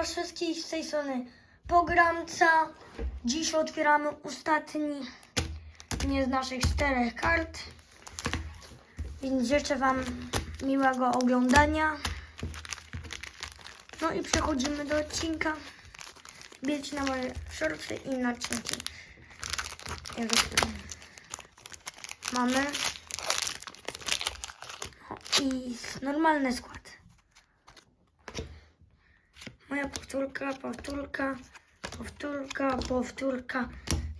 was wszystkich z tej strony Pogramca. Dziś otwieramy ostatni nie z naszych czterech kart. Więc życzę wam miłego oglądania. No i przechodzimy do odcinka. Bijcie na moje shorty i na odcinki. Mamy o, i normalny skład. Moja powtórka, powtórka, powtórka, powtórka,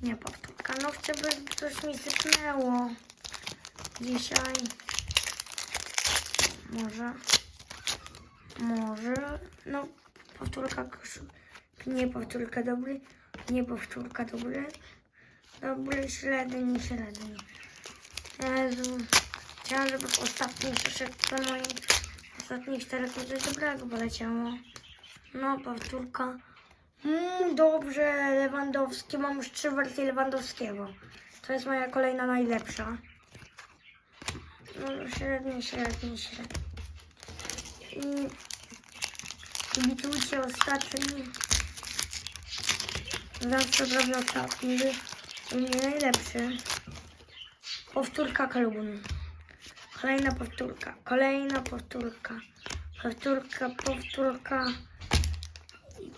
nie powtórka. No chcę, by coś mi sypnęło dzisiaj. Może, może, no powtórka, nie powtórka dobry, nie powtórka dobry, dobry, średni, średni. Jezu, chciałam, żeby w ostatnim przeszedł to moim ostatnich czterech coś dobrego poleciało. No, powtórka. Mm, dobrze, Lewandowski. Mam już trzy wersje Lewandowskiego. To jest moja kolejna najlepsza. No, średni, średni, średni. I kibicujcie ostatni. Zawsze prawie ostatni. U mnie najlepszy. Powtórka Kalubun. Kolejna powtórka. Kolejna powtórka. Powtórka, powtórka.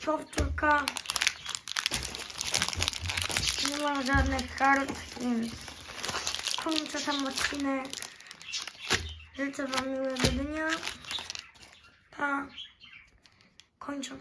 Powtórka. Nie mam żadnych kart, więc kończę tam odcinek. Życzę Wam miłego dnia. Pa. Kończę.